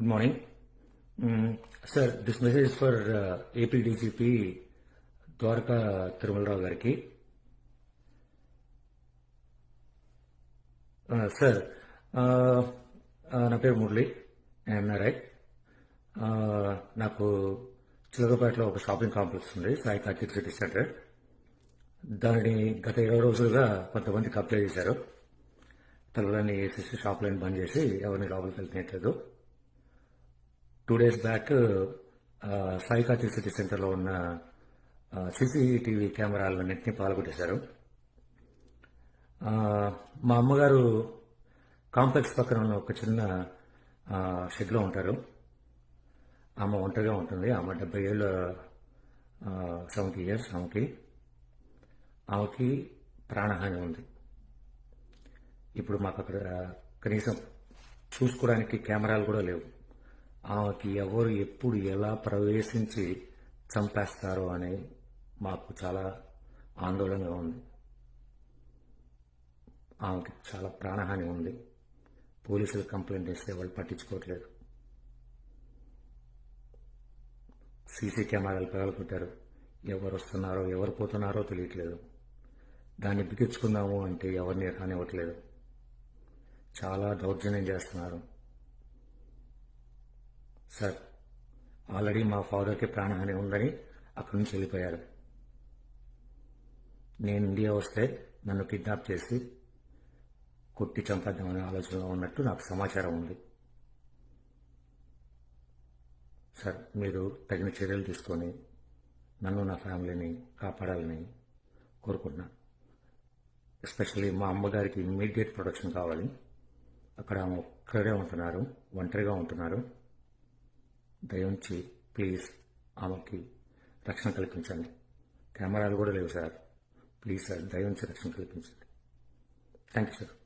Good morning. Mm, sir, this message is for uh, AP DGP Dwaraka Tirumalarao గారికి sir నా పేరు Murali. NRI uh, నాకు చిలకపేటలో ఒక షాపింగ్ కాంప్లెక్స్ ఉంది సాయి కార్తిక్ సిటీ సెంటర్ దానిని గత ఇరవై రోజులుగా కొంతమంది కంప్లైంట్ చేశారు. తలలని వేసేసి షాప్లైన్ బంద్ చేసి ఎవరిని లోపలికి వెళ్తున్నట్లేదు టూ డేస్ బ్యాక్ ఆ, సిటీ సెంటర్లో ఉన్న సీసీటీవీ కెమెరాలన్నింటినీ పాల్గొట్టేశారు. మా అమ్మగారు కాంప్లెక్స్ పక్కన ఉన్న ఒక చిన్న షెడ్లో ఉంటారు. ఆమె ఒంటరిగా ఉంటుంది. ఆమె డెబ్బై ఏళ్ళ సెవెంటీ ఇయర్స్ ఆమెకి. ఆమెకి ప్రాణహాని ఉంది. ఇప్పుడు మాకు అక్కడ కనీసం చూసుకోవడానికి కెమెరాలు కూడా లేవు. ఆమెకి ఎవరు ఎప్పుడు ఎలా ప్రవేశించి చంపేస్తారో అని మాకు చాలా ఆందోళనగా ఉంది. ఆమెకి చాలా ప్రాణహాని ఉంది. పోలీసులు కంప్లైంట్ ఇస్తే వాళ్ళు పట్టించుకోవట్లేదు. సీసీ కెమెరాలు పగలగొట్టారు ఎవరు వస్తున్నారో ఎవరు పోతున్నారో తెలియట్లేదు. దాన్ని బిగించుకుందాము అంటే ఎవరిని రానివ్వట్లేదు. చాలా దౌర్జన్యం చేస్తున్నారు. సార్ ఆల్రెడీ మా ఫాదర్కి ప్రాణహాని ఉందని అక్కడి నుంచి వెళ్ళిపోయారు. నేను ఇండియా వస్తే నన్ను కిడ్నాప్ చేసి కొట్టి చంపేద్దామనే ఆలోచనలో ఉన్నట్టు నాకు సమాచారం ఉంది. సార్ మీరు తగిన చర్యలు తీసుకొని నన్ను నా ఫ్యామిలీని కాపాడాలని కోరుకుంటున్నాను ఎస్పెషల్లీ మా అమ్మగారికి ఇమ్మీడియట్ ప్రొటెక్షన్ కావాలి. అక్కడ ఆమె ఒక్కడే ఉంటున్నారు ఒంటరిగా ఉంటున్నారు. దయించి ప్లీజ్ ఆమెకి రక్షణ కల్పించండి. కెమెరాలు కూడా లేవు సార్. ప్లీజ్ సార్ దయించి రక్షణ కల్పించండి. Thank you sir.